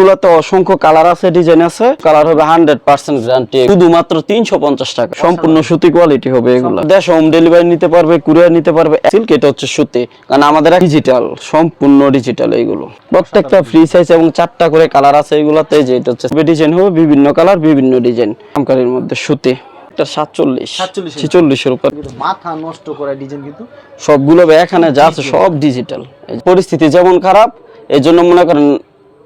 এগুলাতে অসংখ্য কালার আছে ডিজাইন আছে। কালার হবে হান্ড্রেড পার্সেন্ট গ্যারান্টি। শুধুমাত্র তিনশো পঞ্চাশ টাকা। সম্পূর্ণ সুতি কোয়ালিটি হবে এগুলো। দেশ হোম ডেলিভারি নিতে পারবে কুরিয়ার নিতে পারবে। সিল্ক এটা হচ্ছে সুতি। কারণ আমাদের ডিজিটাল সম্পূর্ণ ডিজিটাল এইগুলো প্রত্যেকটা ফ্রি সাইজ এবং চারটা করে কালার আছে এগুলাতে। যে এটা হচ্ছে ডিজাইন হবে বিভিন্ন কালার বিভিন্ন ডিজাইন আমকারির মধ্যে সুতি। সাতচল্লিশ 47 ছেচল্লিশের উপর। কিন্তু মাথা নষ্ট করা ডিজাইন কিন্তু। সবগুলো এখানে যা আছে সব ডিজিটাল পরিস্থিতি যেমন খারাপ এই জন্য মনে করেন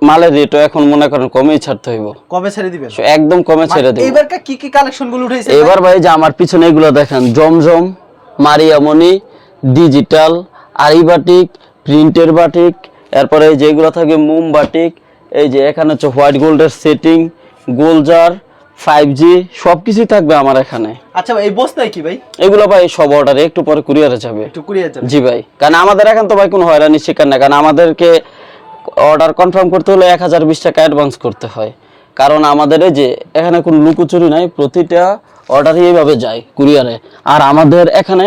মালের রেটও এখন মনে করেন কমেই ছাড়তে হইব। কবে ছেড়ে দিবেন? একদম কমে ছেড়ে দেব। এবার কি কি কালেকশনগুলো উঠেছে এবার ভাই যে আমার পিছনে এগুলো দেখেন জমজম মারিয়ামণি ডিজিটাল আরি বাটিক প্রিন্টের বাটিক এরপরে এই যেগুলো থাকে মোম বাটিক এই যে এখানে হচ্ছে হোয়াইট গোল্ডের সেটিং গোলজার ফাইভ জি সব কিছুই থাকবে আমার এখানে। আচ্ছা ভাই, এই বস্তায় কি ভাই? এগুলো ভাই সব অর্ডারে একটু পরে কুরিয়ারে যাবে। একটু কুড়িয়ে যাবে। জি ভাই কারণ আমাদের এখন তো ভাই কোনো হয়রানি শিকার না কারণ আমাদেরকে অর্ডার কনফার্ম করতে হলে এক হাজার বিশ টাকা অ্যাডভান্স করতে হয়। কারণ আমাদের এই যে এখানে কোনো লুকোচুরি নাই প্রতিটা অর্ডারই এইভাবে যায় কুরিয়ারে আর আমাদের এখানে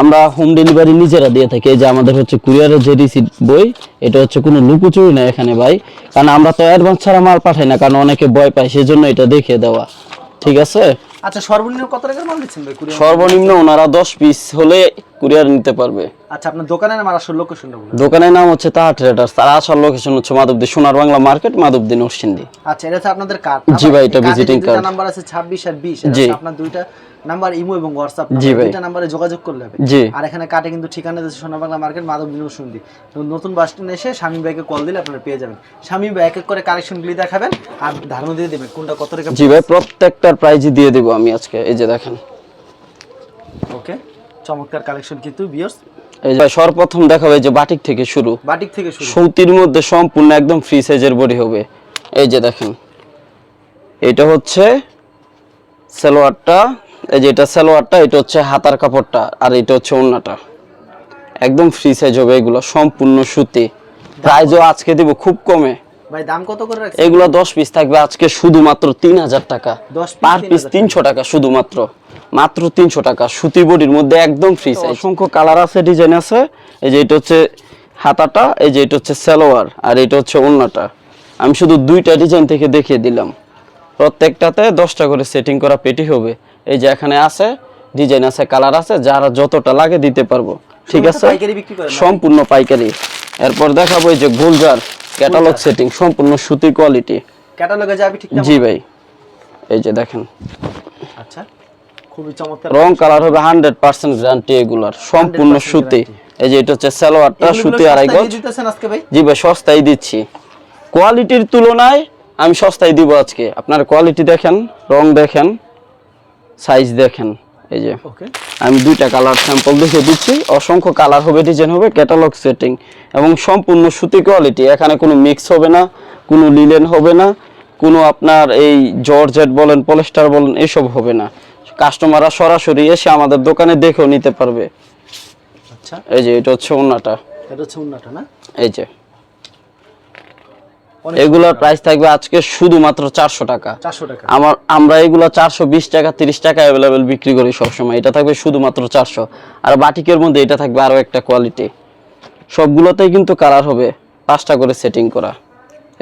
আমরা হোম ডেলিভারি নিজেরা দিয়ে থাকি। এই যে আমাদের হচ্ছে কুরিয়ারের যে রিসিট বই এটা হচ্ছে কোনো লুকোচুরি নাই এখানে ভাই। কারণ আমরা তো অ্যাডভান্স ছাড়া মাল পাঠাই না কারণ অনেকে ভয় পায় সেজন্য এটা দেখিয়ে দেওয়া। ঠিক আছে? আচ্ছা সর্বনিম্ন কত টাকার মাল দিচ্ছেন ভাই সর্বনিম্ন ওনারা দশ পিস হলে কুরিয়ার নিতে পারবে। আচ্ছা আপনার দোকানের নাম আর আসল লোকেশনটা বলুন। দোকানের নাম হচ্ছে তাহা ট্রেডার্স তার আসার লোকেশন হচ্ছে মাধবদী সোনার বাংলা মার্কেট মাধবদী নরসিংদী। আচ্ছা এটা হচ্ছে আপনাদের কার্ড জি ভাই, এটা visiting card। নাম্বার আছে 26 আর 20 জি। এটা আপনার দুইটা নাম্বার ইমো এবং হোয়াটসঅ্যাপ দুইটা নাম্বারে যোগাযোগ করলে হবে। জি। আর এখানে কাটে কিন্তু ঠিকানা সোনা বাংলা মার্কেট মাধব বিনোদ সুন্দি তো নতুন বাস স্ট্যান্ডে এসে স্বামী ভাইকে কল দিলে আপনারা পেয়ে যাবেন। স্বামী ভাই এক এক করে কালেকশনগুলি দেখাবেন আর ধারণা দিয়ে দেবেন কোনটা কত টাকা জি ভাই প্রত্যেকটার প্রাইজই দিয়ে দেবো আমি আজকে। এই যে দেখেন। ওকে চমৎকার কালেকশন কিন্তু বিয়ার্স এই যে সর্বপ্রথম দেখাবে যে বাটিক থেকে শুরু। বাটিক থেকে শুরু। সৌতির মধ্যে সম্পূর্ণ একদম ফ্রি সাইজের বডি হবে। এই যে দেখেন। এটা হচ্ছে সালোয়ারটা। এই যে এটা সালোয়ারটা এটা হচ্ছে হাতার কাপড়টা আর এটা হচ্ছে ওড়নাটা। একদম ফ্রি সাইজ হবে এগুলো সম্পূর্ণ সুতি। প্রাইজও আজকে দিব খুব কমে। ভাই দাম কত করে রাখছেন? এগুলো দশ পিস থাকবে আজকে শুধুমাত্র তিন হাজার টাকা। 10 পার পিস তিনশো টাকা শুধুমাত্র। মাত্র তিনশো টাকা সুতি বডির মধ্যে একদম ফ্রি সাইজ অসংখ্য কালার আছে ডিজাইন আছে। এই যে এটা হচ্ছে হাতাটা এই যে এটা হচ্ছে সালোয়ার আর এটা হচ্ছে ওড়নাটা। আমি শুধু দুইটা ডিজাইন থেকে দেখিয়ে দিলাম। প্রত্যেকটাতে দশটা করে সেটিং করা পেটি হবে। এই যে এখানে আছে ডিজাইন আছে কালার আছে যারা যতটা লাগে দিতে পারব। ঠিক আছে? সম্পূর্ণ পাইকারি। এরপর দেখাবো এই যে গোলজার ক্যাটালগ সেটিং সম্পূর্ণ সুতি কোয়ালিটি ক্যাটালগে যাবি ঠিক জি ভাই। এই যে দেখেন। আচ্ছা। খুবই চমৎকার রং কালার হবে হান্ড্রেড পার্সেন্ট গ্যারান্টি এগুলার সম্পূর্ণ সুতি। এই যে এটা হচ্ছে সালোয়ারটা সুতি আড়াই গজ। দিতেছেন আজকে ভাই? জি ভাই সস্তায় দিচ্ছি। কোয়ালিটির তুলনায় আমি সস্তায় দিব আজকে। আপনার কোয়ালিটি দেখেন রং দেখেন সাইজ দেখেন। এই যে আমি দুইটা কালার স্যাম্পল দেখে দিচ্ছি। অসংখ্য কালার হবে ডিজাইন হবে ক্যাটালগ সেটিং এবং সম্পূর্ণ সুতি কোয়ালিটি এখানে কোনো মিক্স হবে না কোনো লিলেন হবে না কোনো আপনার এই জর্জেট বলেন পলিস্টার বলেন এসব হবে না। কাস্টমাররা সরাসরি এসে আমাদের দোকানে দেখেও নিতে পারবে। আচ্ছা। এই যে এটা হচ্ছে ওনাটা এটা হচ্ছে উন্নাটা না? এই যে। এগুলোর প্রাইস থাকবে আজকে শুধুমাত্র চারশো টাকা। আমার আমরা এগুলো চারশো বিশ টাকা তিরিশ টাকা অ্যাভেলেবেল বিক্রি করি সবসময়। এটা থাকবে শুধুমাত্র চারশো। আর বাটিকের মধ্যে এটা থাকবে আরও একটা কোয়ালিটি সবগুলোতেই কিন্তু কালার হবে পাঁচটা করে সেটিং করা।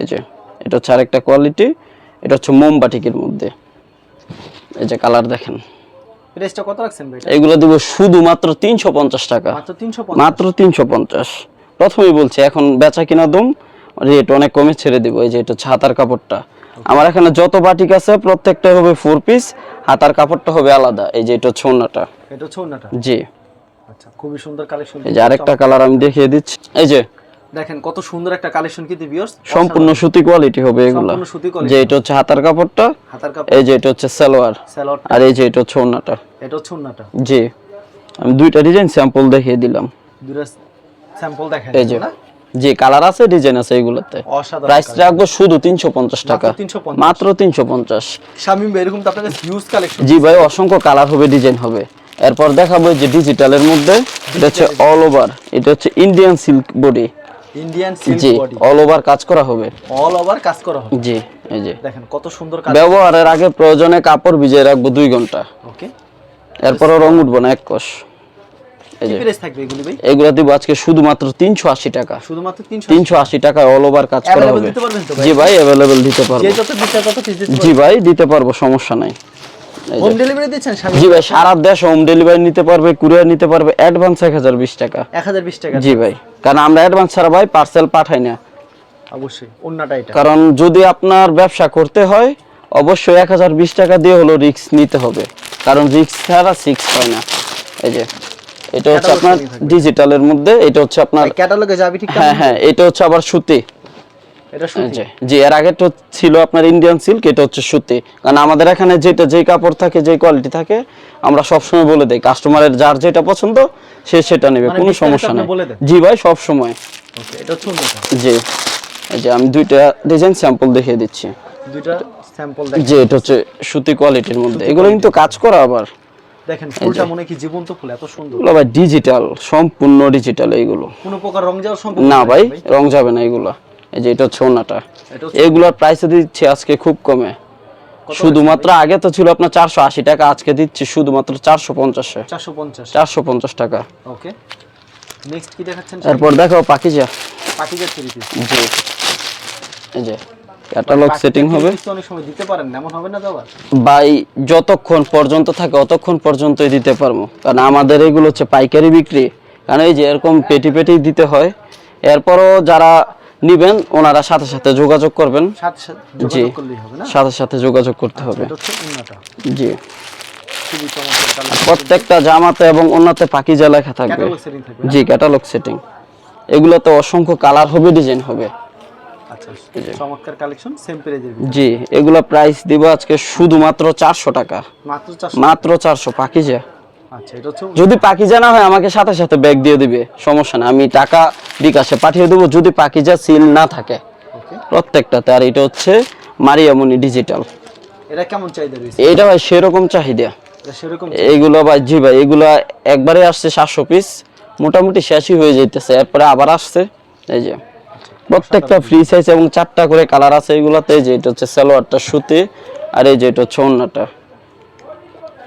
এই যে এটা হচ্ছে আরেকটা কোয়ালিটি এটা হচ্ছে মোম বাটিকের মধ্যে। এই যে কালার দেখেন। প্রাইসটা কত রাখছেন ভাই এগুলো দিব শুধুমাত্র তিনশো পঞ্চাশ টাকা। মাত্র তিনশো মাত্র তিনশো পঞ্চাশ। প্রথমেই বলছি এখন বেচা কিনা দম রেট অনেক কমে ছেড়ে দিব এই যে এটা ছাতার কাপড়টা। আমার এখানে যত বাটিক আছে প্রত্যেকটা হবে ফোর পিস হাতার কাপড়টা হবে আলাদা। এই যে এটা ওড়নাটা। এটা উন্নাটা জি। আচ্ছা খুবই সুন্দর কালেকশন এই যে আরেকটা কালার আমি দেখিয়ে দিচ্ছি। এই যে দেখেন কত সুন্দর একটা কালেকশন কিন্তু ভিউয়ার্স সম্পূর্ণ সুতি কোয়ালিটি হবে এগুলা। সম্পূর্ণ সুতি quality। যে এটা হচ্ছে হাতার কাপড়টা হাতার কাপড়। এই যে এটা হচ্ছে সালোয়ার। স্যালোয়ার আর এই যে এটা হচ্ছে ওড়নাটা। এটা হচ্ছে উন্নাটা জি। আমি দুইটা ডিজাইন স্যাম্পল দেখিয়ে দিলাম। দুটো স্যাম্পল দেখেন এই যে। না যে কালার আছে ডিজাইন আছে এগুলোতে। অসাধারণ প্রাইস রাখব শুধু তিনশো পঞ্চাশ টাকা। মাত্র 350 মাত্র তিনশো পঞ্চাশ। শামিম ভাই এরকম তো আপনাদের হিউজ কালেকশন জি ভাই অসংখ্য কালার হবে ডিজাইন হবে। এরপর দেখাবো যে ডিজিটালের মধ্যে। এটা হচ্ছে অল ওভার এটা হচ্ছে Indian silk body Indian silk body all over কাজ করা হবে। অল ওভার কাজ করা হবে। জি এই যে। দেখেন কত সুন্দর কাজ। ব্যবহারের আগে প্রয়োজনে কাপড় ভিজিয়ে রাখব ঘণ্টা। ওকে এরপরও রং উঠবো না এক কষ। এগুলি দিব আজকে শুধুমাত্র তিনশো আশি টাকা। শুধুমাত্র তিনশো আশি টাকা। অল ওভার কাজ করা হবে? জি ভাই অ্যাভেলেবেল দিতে পারব। জি ভাই দিতে পারব সমস্যা নাই। হোম ডেলিভারি দিচ্ছেন স্বামী? জি ভাই সারা দেশ হোম ডেলিভারি নিতে পারবে কুরিয়ার নিতে পারবে অ্যাডভান্স এক হাজার বিশ টাকা। 1020 টাকা। জি ভাই কারণ আমরা অ্যাডভান্স ছাড়া ভাই পার্সেল পাঠাই না। অবশ্যই অন্যটা এটা। কারণ যদি আপনার ব্যবসা করতে হয় অবশ্যই এক হাজার বিশ টাকা দিয়ে হলো রিস্ক নিতে হবে। কারণ রিস্ক ছাড়া সিক্স হয় না। এই যে এটা হচ্ছে আপনার ডিজিটালের মধ্যে এটা হচ্ছে আপনার ক্যাটালগে যাবি ঠিক হ্যাঁ হ্যাঁ এটা হচ্ছে আবার সুতি। এটা জি। এর আগে তো ছিল আপনার ইন্ডিয়ান সিল্ক এটা হচ্ছে সুতি। কারণ আমাদের এখানে যেটা যেই কাপড় থাকে যেই কোয়ালিটি থাকে আমরা সবসময় বলে দেই। কাস্টমারের যার যেটা পছন্দ সে সেটা নেবে মানে কোনো সমস্যা নেই। জি ভাই সব সময় ওকে এটা হচ্ছে জি। এই যে আমি দুইটা ডিজাইন স্যাম্পল দেখিয়ে দিচ্ছি। দুইটা স্যাম্পল দেখেন। যে এটা হচ্ছে সুতি কোয়ালিটির মধ্যে। এগুলো কিন্তু কাজ করা আবার। দেখেন ফুলটা মনে কি জীবন্ত ফুল এত সুন্দর। এগুলো ভাই ডিজিটাল সম্পূর্ণ ডিজিটাল এইগুলো। কোনো প্রকার রং যাওয়ার সম্ভব না ভাই? রং যাবে না এগুলো। এই যে এটা হচ্ছে ওনাটা। এগুলোর প্রাইস দিচ্ছি আজকে খুব কমে। শুধুমাত্র আগে তো ছিল আপনার চারশো আশি টাকা আজকে দিচ্ছি শুধুমাত্র চারশো পঞ্চাশে। 450 চারশো পঞ্চাশ টাকা। ওকে। নেক্সট কি দেখাচ্ছেন? এরপর দেখো পাকিজা। পাখিজার থ্রি পিস জি। এই যে ক্যাটালগ সেটিং হবে। অনেক সময় দিতে পারেন এমন হবে না দাদা বাই যতক্ষণ পর্যন্ত থাকে অতক্ষণ পর্যন্তই দিতে পারব। কারণ আমাদের এগুলো হচ্ছে পাইকারি বিক্রি। কারণ এই যে এরকম পেটি পেটি দিতে হয়। এরপরও যারা নিবেন ওনারা সাথে সাথে যোগাযোগ করবেন। সাথে সাথে জি। সাথে সাথে যোগাযোগ করতে হবে। জি। প্রত্যেকটা জামাতে এবং অন্যতে পাকিজা লেখা থাকবে? জি ক্যাটালগ সেটিং এগুলোতে অসংখ্য কালার হবে ডিজাইন হবে। আচ্ছা চমৎকার কালেকশন সেম প্রাইজের জি এগুলো প্রাইস দিব আজকে শুধুমাত্র চারশো টাকা। মাত্র 400 মাত্র চারশো পাকিজা আচ্ছা এটা হচ্ছে যদি পাকিজা না হয় আমাকে সাথে সাথে ব্যাগ দিয়ে দিবে। সমস্যা না আমি টাকা বিকাশে পাঠিয়ে দেবো যদি পাকিজা সিল না থাকে। প্রত্যেকটাতে আর এটা হচ্ছে মারিয়ামনি ডিজিটাল এটা কেমন চাহিদা এইটা ভাই সেরকম চাহিদা। এটা এইগুলো ভাই জি ভাই এগুলো একবারে আসছে সাতশো পিস মোটামুটি শেষই হয়ে যাইতেছে এরপরে আবার আসছে এই যে। প্রত্যেকটা ফ্রি সাইজ এবং চারটা করে কালার আছে এগুলোতে যে এটা হচ্ছে সালোয়ারটা সুতি আর এই যে এটা হচ্ছে অন্যটা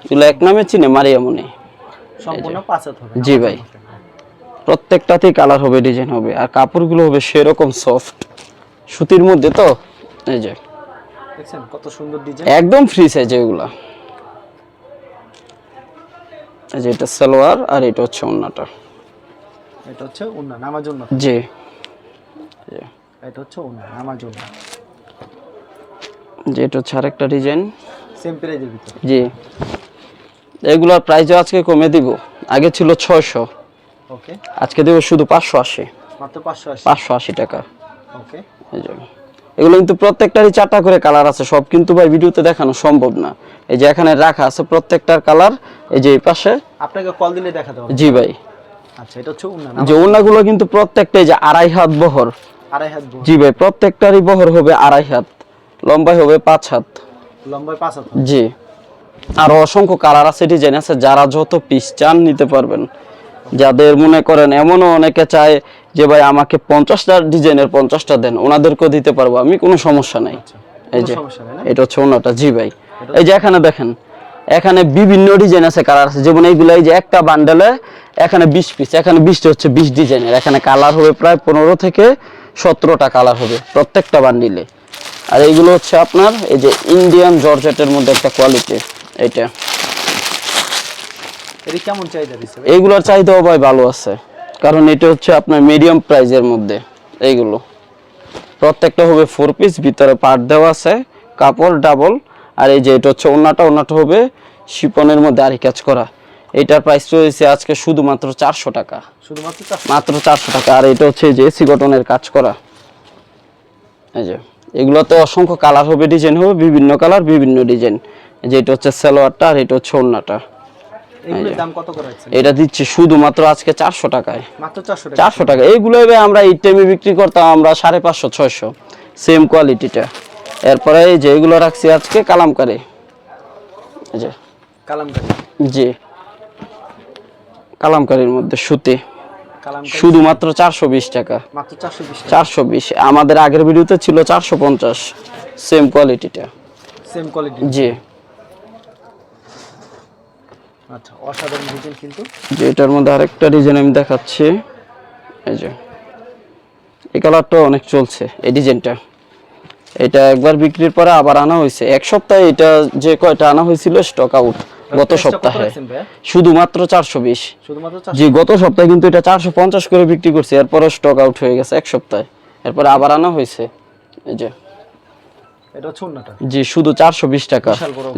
এগুলো এক নামে চিনে সম্পূর্ণ পাঁচাত হবে জি ভাই। প্রত্যেকটাতেই কালার হবে ডিজাইন হবে। আর কাপড়গুলো হবে সেরকম সফট সুতির মধ্যে তো এই যে। দেখছেন কত সুন্দর ডিজাইন একদম ফ্রি সাইজ এগুলা। এই যে এটা সালোয়ার আর এটা হচ্ছে অন্যটা এটা হচ্ছে ওন্না জি। এটা হচ্ছে ওন্না নামার জন্য যে এটা হচ্ছে আরেকটা ডিজাইন সেম প্রাইজের ভিতরে। জি। এগুলোর প্রাইসও আজকে কমে দিব। আগে ছিল ছয়শো। ওকে আজকে দেবো শুধু পাঁচশো আশি। মাত্র পাঁচশো আশি? টাকা। ওকে এই যে। এগুলো কিন্তু প্রত্যেকটারই চারটা করে কালার আছে। সব কিন্তু ভাই ভিডিওতে দেখানো সম্ভব না। এই যে এখানে রাখা আছে প্রত্যেকটার কালার এই যে এই পাশে। আপনাকে কল দিলে দেখাতে হবে। জি ভাই। আচ্ছা এটা হচ্ছে উন্না যে ওনাগুলো কিন্তু প্রত্যেকটাই যে আড়াই হাত বহর। আড়াই হাত বহর। জি ভাই প্রত্যেকটারই বহর হবে আড়াই হাত। লম্বাই হবে পাঁচ হাত। লম্বায় পাঁচ হাত জি। আরও অসংখ্য কালার আছে ডিজাইন আছে যারা যত পিস চান নিতে পারবেন। যাদের মনে করেন এমনও অনেকে চায় যে ভাই আমাকে পঞ্চাশটা ডিজাইনের পঞ্চাশটা দেন ওনাদেরকেও দিতে পারব। আমি কোনো সমস্যা নাই। এই যে? এটা হচ্ছে ওনাটা জি ভাই। এই যে এখানে দেখেন এখানে বিভিন্ন ডিজাইন আছে কালার আছে। যেমন এইগুলো এই যে একটা বান্ডেলে এখানে বিশ পিস এখানে বিশটা হচ্ছে বিশ ডিজাইনের এখানে কালার হবে প্রায় পনেরো থেকে সতেরোটা কালার হবে প্রত্যেকটা বান্ডিলে আর এইগুলো হচ্ছে আপনার এই যে ইন্ডিয়ান জর্জেটের মধ্যে একটা কোয়ালিটি এটা এর কেমন চাহিদা ভাই? এইগুলোর চাহিদাও ভাই ভালো আছে। কারণ এটা হচ্ছে আপনার মিডিয়াম প্রাইজের মধ্যে এইগুলো। প্রত্যেকটা হবে ফোর পিস ভিতরে পার্ট দেওয়া আছে কাপড় ডাবল আর এই যে এটা হচ্ছে ওনাটা ওনাটা হবে শিপনের মধ্যে আরি কাজ করা। এইটার প্রাইস রয়েছে আজকে শুধুমাত্র চারশো টাকা। শুধুমাত্র মাত্র চারশো টাকা। আর এটা হচ্ছে যে এসি কাজ করা। এই যে এগুলোতে অসংখ্য কালার হবে ডিজাইন হবে বিভিন্ন কালার বিভিন্ন ডিজাইন যে এটা হচ্ছে সালোয়ারটা আর এটা হচ্ছে রাখছেন? এটা দিচ্ছি শুধুমাত্র আজকে চারশো টাকায়। চারশো টাকা? এইগুলো আমরা এই টাইমে বিক্রি করতাম আমরা সাড়ে পাঁচশো ছয়শো। সেম কোয়ালিটিটা এরপরে এই যে এগুলো রাখছি আজকে কালামকারি। যে। কালামকারি। জি। কালামকারির মধ্যে সুতি। শুধুমাত্র চারশো বিশ টাকা। চারশো বিশ টাকা। চারশো বিশ। আমাদের আগের ভিডিওতে ছিল চারশো পঞ্চাশ। সেম কোয়ালিটিটা সেম কোয়ালিটি জি। আচ্ছা অসাধারণ ডিজাইন কিন্তু। যে এটার মধ্যে আরেকটা ডিজাইন আমি দেখাচ্ছি। এই যে এই কালারটা অনেক চলছে এই ডিজাইনটা এটা একবার বিক্রির পরে আবার আনা হয়েছে। এক সপ্তাহে এটা যে কয়টা আনা হয়েছিল স্টক আউট গত সপ্তাহে। শুধুমাত্র চারশো বিশ। জি গত সপ্তাহে কিন্তু এটা চারশো পঞ্চাশ করে বিক্রি করছে এরপরে স্টক আউট হয়ে গেছে এক সপ্তাহে। এরপরে আবার আনা হয়েছে। এই যে এটা জি শুধু চারশো বিশ টাকা।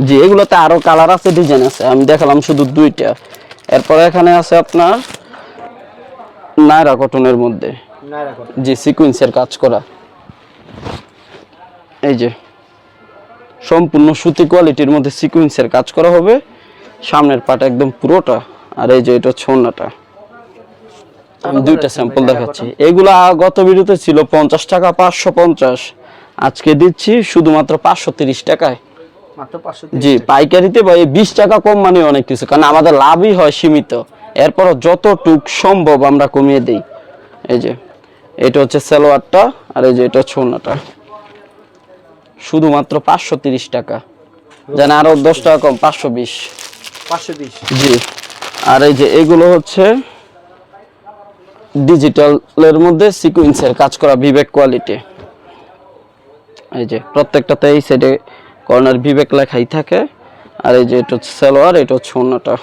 জি এগুলোতে আরও কালার আছে ডিজাইন আছে। আমি দেখালাম শুধু দুইটা। এরপরে এখানে আছে আপনার নায়রা কটনের মধ্যে। সিকুয়েন্সের কাজ করা। এই যে সম্পূর্ণ সুতি কোয়ালিটির মধ্যে সিকুয়েন্সের কাজ করা হবে। সামনের পাট একদম পুরোটা। আর এই যে এটা ছোনাটা আমি দুইটা স্যাম্পল দেখাচ্ছি। এগুলা গত ভিডিওতে ছিল পঞ্চাশ টাকা পাঁচশো পঞ্চাশ। আজকে দিচ্ছি শুধুমাত্র পাঁচশো তিরিশ টাকায়। জি পাইকারিতে এই বিশ টাকা কম মানে অনেক কিছু কারণ আমাদের লাভই হয় সীমিত। এরপরও যতটুক সম্ভব আমরা কমিয়ে দিই। এই যে এটা হচ্ছে সালোয়ারটা আর এই যে এটা ওড়নাটা। শুধুমাত্র পাঁচশো তিরিশ টাকা। যেন আরও দশ টাকা কম পাঁচশো বিশ। পাঁচশো বিশ। জি আর এই যে এগুলো হচ্ছে ডিজিটালের মধ্যে সিকুয়েন্সের কাজ করা বিবেক কোয়ালিটি এই যে প্রত্যেকটাতে এই সাইডে কর্নার বিবেক লেখাই থাকে। আর এই যে এটা হচ্ছে সালোয়ার এটা হচ্ছে অন্যটা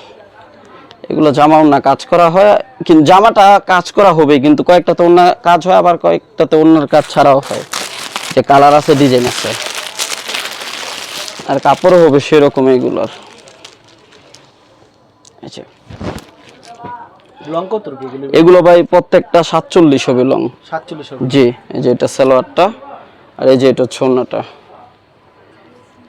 এগুলো জামা ওনা কাজ করা হয় কিন্তু জামাটা কাজ করা হবে কিন্তু কয়েকটাতে অন্য কাজ হয় আবার কয়েকটাতে অন্যের কাজ ছাড়াও হয়। যে কালার আছে ডিজাইন আছে। আর কাপড়ও হবে সেরকম এগুলোর। যে। লং কত এগুলো? এগুলো ভাই প্রত্যেকটা সাতচল্লিশ হবে লং সাতচল্লিশ হবে। জি এই যে এটা সালোয়ারটা। আর এই যে এটা ছন্নাটা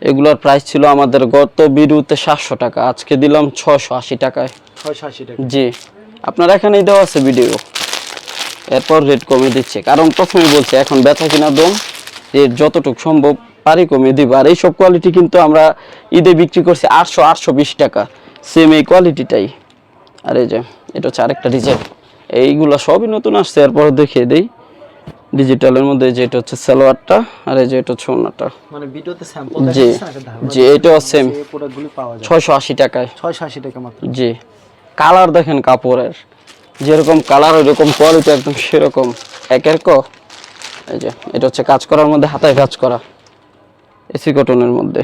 এগুলোর প্রাইস ছিল আমাদের গত বিরুতে সাতশো টাকা আজকে দিলাম ছশো আশি টাকায়। ছয়শো আশি টাকা। জি আপনার এখানেই দেওয়া আছে ভিডিও এরপর রেট কমে দিচ্ছে কারণ প্রথমেই বলছে এখন ব্যথা কিনা দম রেট যতটুকু সম্ভব পারি কমিয়ে দিব। আর এইসব কোয়ালিটি কিন্তু আমরা ঈদে বিক্রি করছি আটশো আটশো বিশ টাকা সেম এই কোয়ালিটিটাই আর এই যে এটা হচ্ছে আরেকটা ডিজাইন এইগুলো সবই নতুন আসছে এরপর দেখিয়ে দিই। ডিজিটালের মধ্যে যে এটা হচ্ছে সালোয়ারটা আর এই যে এটা হচ্ছে ওড়নাটা। মানে ভিডিওতে স্যাম্পল জি, জি, এটাও। এই প্রোডাক্টগুলি পাওয়া যায়। ছয়শো আশি টাকায়। ছয়শো আশি টাকা মাত্র। জি। কালার দেখেন কাপড়ের। যেরকম কালার ওইরকম কোয়ালিটি একদম সেরকম। একের ক? এই যে এটা হচ্ছে কাজ করার মধ্যে হাতায় কাজ করা। এসি কটনের মধ্যে।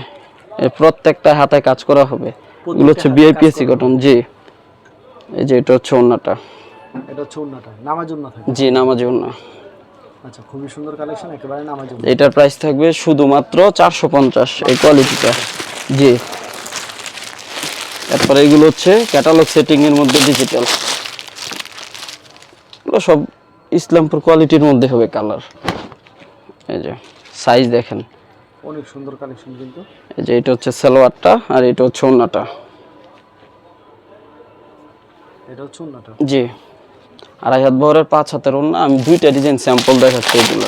এই প্রত্যেকটা হাতায় কাজ করা হবে। এগুলো হচ্ছে বিআইপি কাজ এসি কটন জি। এই যে এটা হচ্ছে ওন্নাটা এটা হচ্ছে অন্যটা নামার জন্য থাকে। জি নামাজ ওন্না আচ্ছা খুবই সুন্দর কালেকশন একেবারে নামার জন্য এটার প্রাইস থাকবে শুধুমাত্র চারশো পঞ্চাশ এই কোয়ালিটিটা জি। তারপরে এগুলো হচ্ছে ক্যাটালগ সেটিং এর মধ্যে ডিজিটাল এগুলো সব ইসলামপুর কোয়ালিটির মধ্যে হবে কালার এই যে সাইজ দেখেন। অনেক সুন্দর কালেকশন কিন্তু। এই যে এটা হচ্ছে সালোয়ারটা আর এটা হচ্ছে ওন্নাটা। এটা হচ্ছে অন্যটা জি। আড়াই হাত বহরের পাঁচ হাতের ওন্না আমি দুইটা ডিজাইন স্যাম্পল দেখাচ্ছি এগুলো।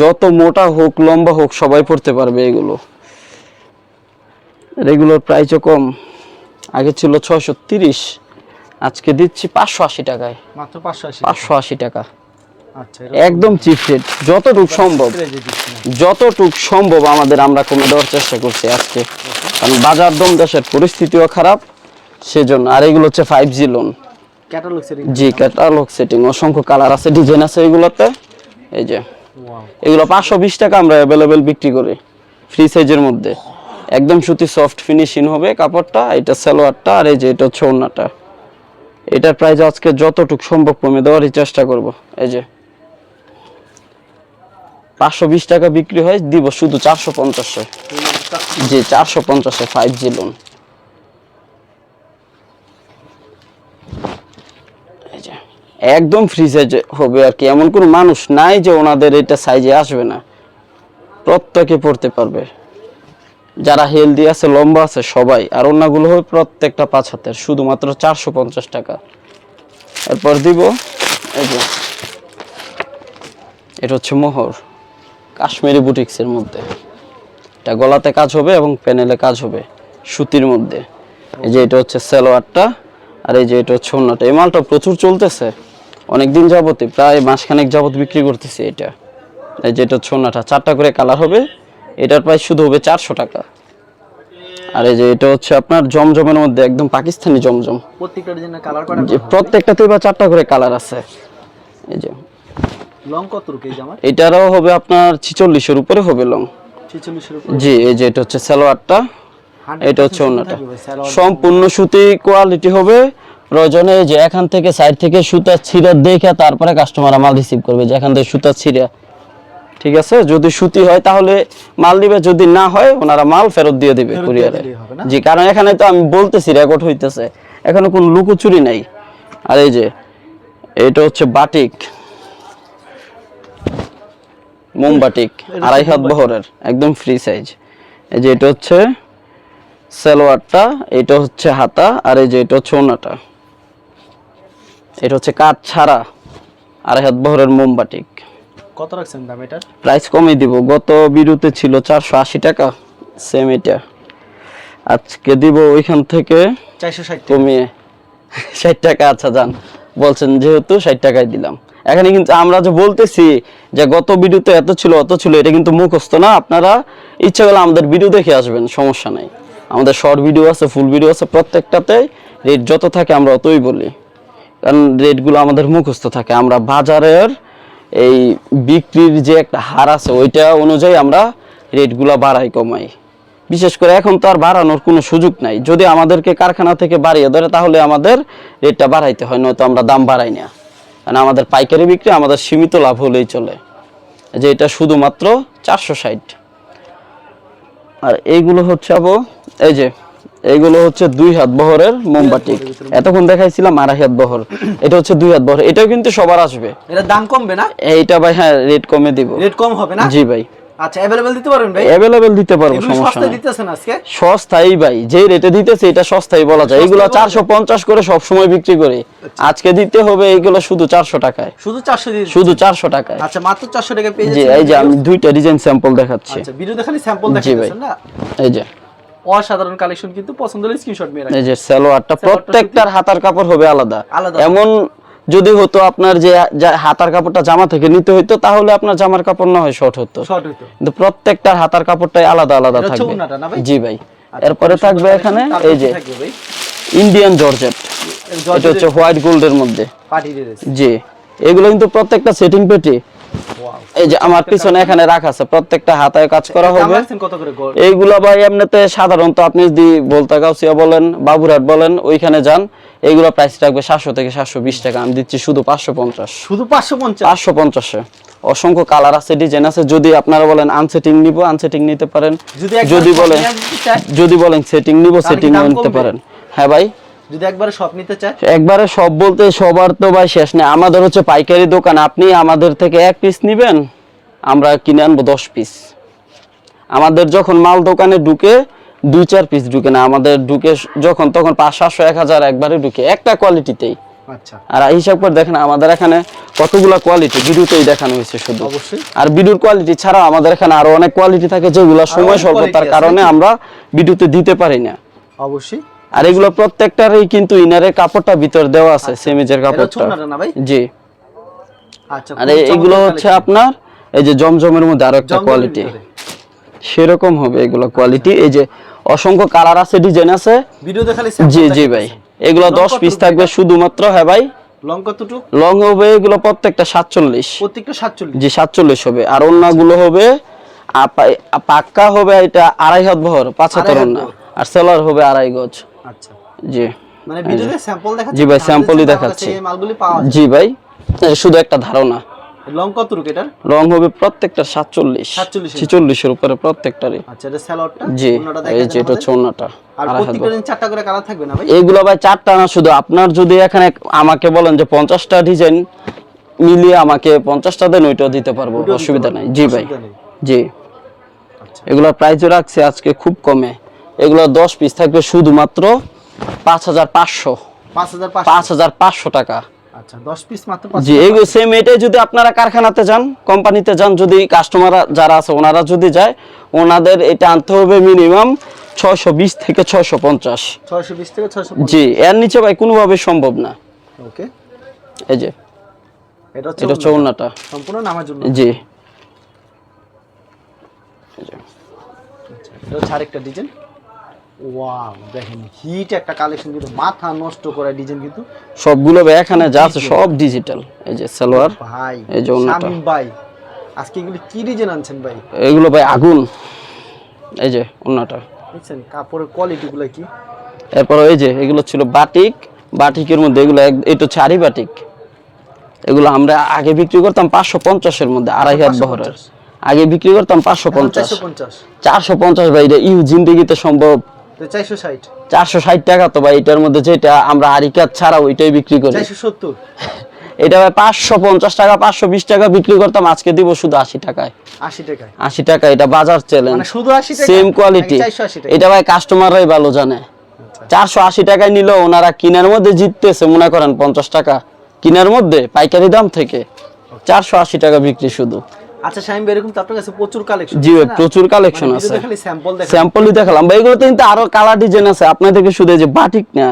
যত মোটা হোক লম্বা হোক সবাই পড়তে পারবে এগুলো। রেগুলার প্রাইসও কম। আগে ছিল ছয়শো তিরিশ আজকে দিচ্ছি পাঁচশো আশি টাকায়। মাত্র পাঁচশো আশি পাঁচশো আশি টাকা। একদম চিপ যতটুক সম্ভব। যতটুক সম্ভব আমাদের আমরা কমে দেওয়ার চেষ্টা করছি আজকে। কারণ বাজার দম দেশের পরিস্থিতিও খারাপ সেজন্য। আর এগুলো হচ্ছে five G lawn G catalogue setting অসংখ্য কালার আছে ডিজাইন আছে এগুলোতে। এই যে। এগুলো পাঁচশো বিশ টাকা আমরা অ্যাভেলেবেল বিক্রি করি ফ্রি সাইজের মধ্যে। একদম সুতি সফট ফিনিশিং হবে কাপড়টা এটা সালোয়ারটা আর এই যে এটা হচ্ছে ওড়নাটা। এটার প্রাইস আজকে যতটুকু সম্ভব কমে দেওয়ারই চেষ্টা করব। এই যে। পাঁচশো বিশ টাকা বিক্রি হয়, দিব শুধু চারশো পঞ্চাশে জি, চারশো পঞ্চাশে ফাইভ জি লোন একদম ফ্রি সাইজে হবে আর কি, এমন কোনো মানুষ নাই যে ওনাদের এটা সাইজে আসবে না। প্রত্যেকে পড়তে পারবে। যারা হেলদি আছে, লম্বা আছে, সবাই। আর অন্যগুলো হবে প্রত্যেকটা পাঁচ হাতের, শুধুমাত্র চারশো পঞ্চাশ টাকা। এরপর দিব, এই যে, এটা হচ্ছে মোহর। কাশ্মীরি বুটিক্সের মধ্যে। এটা গলাতে কাজ হবে এবং প্যানেলে কাজ হবে সুতির মধ্যে। এই যে এটা হচ্ছে সালোয়ারটা আর এই যে এটা হচ্ছে অন্যটা এই মালটা প্রচুর চলতেছে। অনেক দিন যাবতই প্রায় মাসখানেক যাবত বিক্রি করতেছি এটা। এই যে এটা হচ্ছে ওনাটা চারটা করে কালার হবে। এটার প্রাইস শুধু হবে চারশো টাকা। আর এই যে এটা হচ্ছে আপনার জমজমের মধ্যে একদম পাকিস্তানি জমজম। প্রত্যেকটা ডিজাইনের কালার করা প্রত্যেকটাতে বা চারটা করে কালার আছে। এই যে লং কত রুকে জামার? এটারও হবে আপনার ছিচল্লিশের উপরে হবে লং ছেচল্লিশের উপর? জি এই যে এটা হচ্ছে সালোয়ারটা এটা হচ্ছে ওনাটা। সম্পূর্ণ সুতি কোয়ালিটি হবে। প্রয়োজনে যে এখান থেকে সাইড থেকে সুতা ছিঁড়া দেখে তারপরে কাস্টমার মাল রিসিভ করবে যে এখান থেকে সুতা ছিঁড়া। ঠিক আছে? যদি সুতি হয় তাহলে মাল দিবে যদি না হয় ওনারা মাল ফেরত দিয়ে দিবে কুরিয়ারে? জি কারণ এখানে তো আমি বলতেছি রেকর্ড হইতেছে। এখানে কোনো লুকোচুরি নাই। আর এই যে এটা হচ্ছে বাটিক মোমবাটিক আড়াই হাত বহরের একদম ফ্রি সাইজ এই যে এটা হচ্ছে সালোয়ারটা এটা হচ্ছে হাতা আর এই যে এটা হচ্ছে ওনাটা। এটা হচ্ছে কাঠ ছাড়া আড়াই হাত বহরের মোমবাটিক কত রাখছেন দাম এটার? প্রাইস কমে দিব। গত বিরুতে ছিল চারশো আশি টাকা সেম এটা। আজকে দিব ওইখান থেকে চারশো ষাট কমিয়ে। ষাট টাকা আচ্ছা যান। বলছেন যেহেতু ষাট টাকায় দিলাম। এখানে কিন্তু আমরা যে বলতেছি যে গত ভিডিওতে এত ছিল, অত ছিল, এটা কিন্তু মুখস্থ না। আপনারা ইচ্ছা করলে আমাদের ভিডিও দেখে আসবেন, সমস্যা নাই। আমাদের শর্ট ভিডিও আছে ফুল ভিডিও আছে, প্রত্যেকটাতে রেট যত থাকে আমরা অতই বলি। কারণ রেটগুলো আমাদের মুখস্থ থাকে। আমরা বাজারের এই বিক্রির যে একটা হার আছে, ওইটা অনুযায়ী আমরা রেটগুলো বাড়াই, কমাই। বিশেষ করে এখন তো আর বাড়ানোর কোনো সুযোগ নাই। যদি আমাদেরকে কারখানা থেকে বাড়িয়ে ধরে, তাহলে আমাদের রেটটা বাড়াইতে হয়, নয়তো আমরা দাম বাড়াই না। কারণ আমাদের পাইকারি বিক্রি আমাদের সীমিত লাভ হলেই চলে। যে এটা শুধুমাত্র চারশো ষাট। আর এইগুলো হচ্ছে আবো এই যে এইগুলো হচ্ছে দুই হাত বহরের মোমবাতি। এতক্ষণ দেখাইছিলাম আড়াই হাত বহর। এটা হচ্ছে দুই হাত বহর। এটাও কিন্তু সবার আসবে। এটার দাম কমবে না? এইটা ভাই হ্যাঁ রেট কমে দিব। রেট কম হবে না? জি ভাই। আচ্ছা অ্যাভেলেবেল দিতে পারবেন ভাই? অ্যাভেলেবেল দিতে পারব সমস্যা নাই। দিতেছেন আজকে? সস্তাই ভাই যে রেটে দিতেছে এটা সস্তাই বলা যায়। এগুলো বলা চারশো পঞ্চাশ করে সব সময় বিক্রি করি। আজকে দিতে হবে এইগুলো শুধু চারশো টাকায়। শুধু চারশো দিয়ে শুধু চারশো টাকায়। আচ্ছা মাত্র চারশো টাকা পেয়ে জি এই যে আমি দুইটা ডিজাইন স্যাম্পল দেখাচ্ছি। আচ্ছা ভিডিওতে খালি স্যাম্পল দেখাচ্ছেন না? এই যে। অসাধারণ কালেকশন কিন্তু পছন্দ হলে স্ক্রিনশট মেরে এই যে সালোয়ারটা প্রত্যেকটার হাতার কাপড় হবে আলাদা। আলাদা। এমন যদি হতো আপনার যে হাতার কাপড়টা জামা থেকে নিতে হইতো তাহলে আপনার জামার কাপড় না হয় শর্ট হতো। কিন্তু প্রত্যেকটার হাতার কাপড়টাই আলাদা আলাদা থাকবে? জি ভাই। আচ্ছা, এরপরে থাকবে এখানে এই যে ইন্ডিয়ান জর্জেট এটা হচ্ছে হোয়াইট গোল্ডের মধ্যে। জি। এগুলো কিন্তু প্রত্যেকটা সেটিং পেটি। এই যে আমার পিছনে এখানে রাখা আছে প্রত্যেকটা হাতায় কাজ করা হবে। এইগুলা ভাই এমনিতে সাধারণত আপনি যদি বলতা গাউসিয়া বলেন বাবুরহাট বলেন ওইখানে যান। এইগুলো প্রাইস রাখবে সাতশো থেকে সাতশো বিশ টাকা। আমি দিচ্ছি শুধু পাঁচশো পঞ্চাশ। শুধু পাঁচশো পঞ্চাশ? পাঁচশো পঞ্চাশে। অসংখ্য কালার আছে ডিজাইন আছে। যদি আপনারা বলেন আনসেটিং নিব আনসেটিং নিতে পারেন। যদি বলেন যদি বলেন সেটিং নিব সেটিং নিতে পারেন। হ্যাঁ ভাই। যদি একবারে শপ নিতে চায়? একবারে সব বলতে সবার তো ভাই শেষ নেই। আমাদের হচ্ছে পাইকারি দোকান। আপনি আমাদের থেকে এক পিস নিবেন আমরা কিনে আনব দশ পিস আমাদের যখন মাল দোকানে ঢুকে দুই চার পিস ঢুকে না আমাদের ঢুকে যখন তখন পাঁচ সাতশো এক হাজার একবারে ঢুকে একটা কোয়ালিটিতেই আচ্ছা। আর হিসাব করে দেখেন আমাদের এখানে কতগুলা কোয়ালিটি ভিডিওতেই দেখানো হয়েছে শুধু। আর ভিডিওর কোয়ালিটি ছাড়াও আমাদের এখানে আরও অনেক কোয়ালিটি থাকে যেগুলো সময় স্বল্পতার কারণে আমরা ভিডিওতে দিতে পারি না। অবশ্যই। আর এগুলো প্রত্যেকটারই কিন্তু ইনারের কাপড়টা ভিতর দেওয়া আছে সেমিজের এটা কাপড়টা। জি। আচ্ছা আর এগুলো হচ্ছে আপনার এই যে জমজমের মধ্যে আরও একটা কোয়ালিটি সেরকম হবে এগুলো কোয়ালিটি এই যে অসংখ্য কালার আছে ডিজাইন আছে। ভিডিওতে খালি জি জি ভাই। এগুলো লং দশ কত পিস থাকবে শুধুমাত্র হ্যাঁ ভাই? লং কতটুক? লং হবে এগুলো প্রত্যেকটা সাতচল্লিশ। প্রত্যেকটা সাতচল্লিশ? জি সাতচল্লিশ হবে। আর অন্যগুলো হবে পাক্কা হবে এটা আড়াই হাত বহর পাঁচ হাতের হাত অন্য আর সেলার হবে আড়াই গজ। আচ্ছা। জি। মানে ভিডিওতে স্যাম্পল দেখা জি ভাই, sample ই দেখাচ্ছি। মালগুলি পাওয়া যায়। জি ভাই শুধু একটা ধারণা। লং কতটুক এটার রং হবে প্রত্যেকটা সাতচল্লিশ। 47 ছিচল্লিশের উপরে প্রত্যেকটারই। আচ্ছা এটা জি এই যে এটা হচ্ছে অন্যটা আর প্রত্যেকটা দিন চারটা করে কালার থাকবে না ভাই? চারটা না শুধু আপনার যদি এখানে আমাকে বলেন যে পঞ্চাশটা ডিজাইন মিলিয়ে আমাকে পঞ্চাশটা দেন ওইটাও দিতে পারব অসুবিধা নাই। জি ভাই জি। আচ্ছা। এগুলোর প্রাইসও রাখছে আজকে খুব কমে। এগুলো দশ পিস থাকবে শুধুমাত্র পাঁচ হাজার পাঁচশো। পাঁচ হাজার পাঁচশো। পাঁচ হাজার পাঁচশো টাকা। আচ্ছা 10 পিস মাত্র জি এই সেম এটাই যদি আপনারা কারখানাতে যান কোম্পানিতে যান যদি কাস্টমার যারা আছে ওনারা যদি যায় ওনাদের এটা আনতে হবে মিনিমাম 620 থেকে 650 620 থেকে 650 জি এর নিচে ভাই কোনোভাবে সম্ভব না। ওকে। এই যে এটা হচ্ছে এটা চৌনাটা সম্পূর্ণ নামার জন্য। জি। আচ্ছা, এটা হচ্ছে আরেকটা ডিজাইন ওয়াও দেখেন হিট একটা কালেকশন কিন্তু মাথা নষ্ট করা ডিজাইন কিন্তু সবগুলো ভাই এখানে যা আছে সব ডিজিটাল এই যে সালোয়ার ভাই এই যে অন্যটা। ভাই আজকে এগুলো কি ডিজাইন আনছেন ভাই? এগুলো ভাই আগুন এই যে অন্যটা। দেখছেন কাপড়ের কোয়ালিটিগুলো কি? এরপর এই যে এগুলো ছিল বাটিক বাটিকের মধ্যে এগুলো এটা আরি বাটিক এগুলো আমরা আগে বিক্রি করতাম পাঁচশো পঞ্চাশের মধ্যে আড়াই হাত বহরের। আগে বিক্রি করতাম পাঁচশো পঞ্চাশ। চারশো পঞ্চাশ। চারশো পঞ্চাশ ভাই এটা ইউ জিন্দিগিতে সম্ভব। চারশো ষাট। টাকা তো ভাই এটার মধ্যে যেটা আমরা আরিকাত ছাড়া ওইটাই বিক্রি করি। চারশো সত্তর। এটা ভাই পাঁচশো পঞ্চাশ টাকা পাঁচশো বিশ টাকা বিক্রি করতাম আজকে দিব শুধু আশি টাকায়। আশি টাকায়। আশি টাকা এটা বাজার চ্যালেঞ্জ মানে শুধু আশি সেম কোয়ালিটি এটা ভাই কাস্টমাররাই ভালো জানে। আচ্ছা। চারশো আশি টাকায় নিল ওনারা কিনার মধ্যে জিততেছে মনে করেন পঞ্চাশ টাকা। কিনার মধ্যে পাইকারি দাম থেকে। চারশো আশি টাকা বিক্রি শুধু। আচ্ছা শাহিম ভাই এরকম তো আপনার কাছে প্রচুর কালেকশন জি প্রচুর কালেকশন আছে। খালি স্যাম্পল দেখেন স্যাম্পলই দেখালাম। ভাই এগুলোতে কিন্তু আরও কালার ডিজাইন আছে। আপনাদেরকে শুধু যে বাটিক না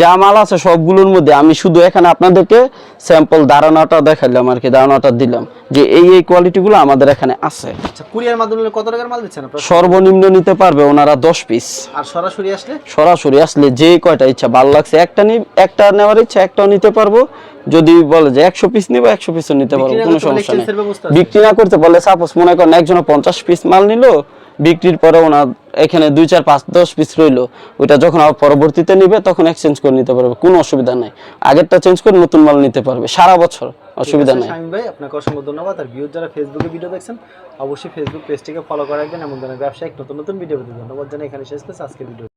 যা মাল আছে সবগুলোর মধ্যে আমি শুধু এখানে আপনাদেরকে স্যাম্পল ধারণাটা দেখালাম আর কি ধারণাটা দিলাম যে এই এই কোয়ালিটিগুলো আমাদের এখানে আছে। আচ্ছা কুরিয়ার মাধ্যমে কত টাকার মাল দিচ্ছেন আপনারা? সর্বনিম্ন নিতে পারবে ওনারা দশ পিস আর সরাসরি আসলে? সরাসরি আসলে যে কয়টা ইচ্ছা ভালো লাগছে একটা নি একটা নেওয়ার ইচ্ছা একটাও নিতে পারব। যদি বলে যে একশো পিস নিবো একশো পিসও নিতে পারব কোনো সমস্যা নেই? বিক্রি না করতে পারলে সাপোজ মনে করেন একজন পঞ্চাশ পিস মাল নিল বিক্রির পরে ওনার এখানে দুই চার পাঁচ দশ পিস রইল ওইটা যখন আবার পরবর্তীতে নিবে তখন এক্সচেঞ্জ করে নিতে পারবে কোনো অসুবিধা নাই। আগেরটা চেঞ্জ করে নতুন মাল নিতে পারবে সারা বছর অসুবিধা নাই। শামীম ভাই আপনাকে অসংখ্য ধন্যবাদ। আর ভিউজ যারা ফেসবুকে ভিডিও দেখছেন অবশ্যই ফেসবুক পেজটিকে ফলো করে রাখবেন এমন ধরনের ব্যবসায়িক নতুন নতুন ভিডিও ধন্যবাদ জানাই এখানে শেষ করছি। আজকের ভিডিও